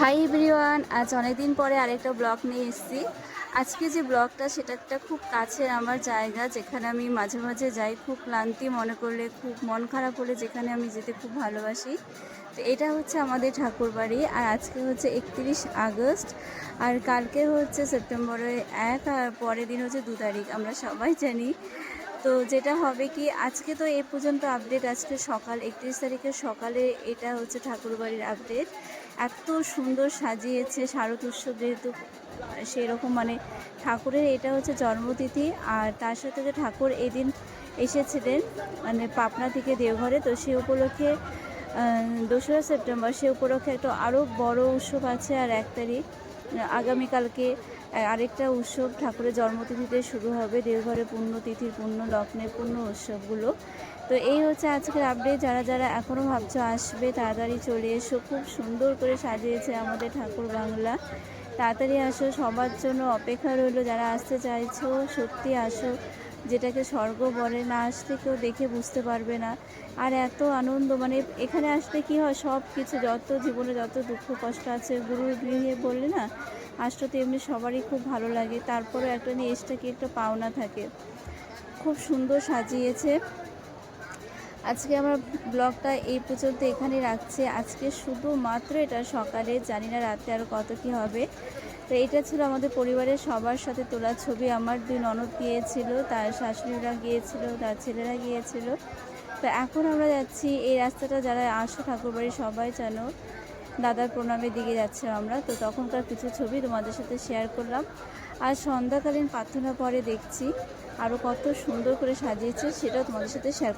Hi everyone আজ অনেকদিন পরে আরেকটা ব্লগ নিয়ে এসেছি। আজকে যে ব্লগটা সেটা একটা খুব কাছের আমার জায়গা, যেখানে আমি মাঝে মাঝে যাই খুব ক্লান্তি মনে করলে, খুব মন খারাপ হলে যেখানে আমি যেতে খুব ভালোবাসি। তো এটা হচ্ছে আমাদের ঠাকুরবাড়ি, আর আজকে হচ্ছে একত্রিশ আগস্ট, আর কালকে হচ্ছে সেপ্টেম্বরের এক, আর পরের দিন হচ্ছে দু তারিখ, আমরা সবাই জানি। তো যেটা হবে কি, আজকে তো এ পর্যন্ত আপডেট আজকে সকাল একত্রিশ তারিখের সকালে এটা হচ্ছে ঠাকুরবাড়ির আপডেট এত সুন্দর সাজিয়েছে শারদ উৎসব যেহেতু সেই রকম মানে ঠাকুরের এটা হচ্ছে জন্মতিথি আর তার সাথে যে ঠাকুর এদিন এসেছিলেন মানে পাবনা থেকে দেওঘরে, তো সে উপলক্ষে দোসরা সেপ্টেম্বর সে উপলক্ষে একটা আরও বড় উৎসব আছে আর এক তারিখ, আগামীকালকে আরেকটা উৎসব ঠাকুরের জন্মতিথিতে শুরু হবে, দেওঘরে পুণ্যতিথির পুণ্য, লগ্নে পুণ্য উৎসবগুলো। তো এই হচ্ছে আজকের আপডেট যারা যারা এখনও ভাবছ আসবে, তাড়াতাড়ি চলে এসো। খুব সুন্দর করে সাজিয়েছে আমাদের ঠাকুর বাংলা। তাড়াতাড়ি আসো, সবার জন্য অপেক্ষা রইল। যারা আসতে চাইছো, সত্যি আসো। যেটাকে স্বর্গ বলে না আসলে কেউ দেখে বুঝতে পারবে না। আর এত আনন্দ মানে এখানে আসলে কি হয়, সব কিছু যত জীবনে যত দুঃখ কষ্ট আছে, গুরুর গৃহে বললে না, আসলে তো এমনি সবারই খুব ভালো লাগে। তারপরে একটা নিয়ে এসটা কি একটা পাওনা থাকে। খুব সুন্দর সাজিয়েছে। আজকে আমার ব্লগটা এই পর্যন্ত এখানে রাখছে। আজকে শুধুমাত্র এটা সকালে, জানি না রাতে আর কত কি হবে। তো এটা ছিল আমাদের পরিবারের সবার সাথে তোলা ছবি। আমার দুই ননদ গিয়েছিল, তার শাশুড়িরা গিয়েছিল, তার ছেলেরা গিয়েছিল। তো এখন আমরা যাচ্ছি এই রাস্তাটা যারা আসো ঠাকুরবাড়ি সবাই জানো, দাদার প্রণামের দিকে যাচ্ছে আমরা। তো তখনকার কিছু ছবি তোমাদের সাথে শেয়ার করলাম। আর সন্ধ্যাকালীন প্রার্থনা পরে দেখছি আরও কত সুন্দর করে সাজিয়েছে, সেটাও তোমাদের সাথে শেয়ার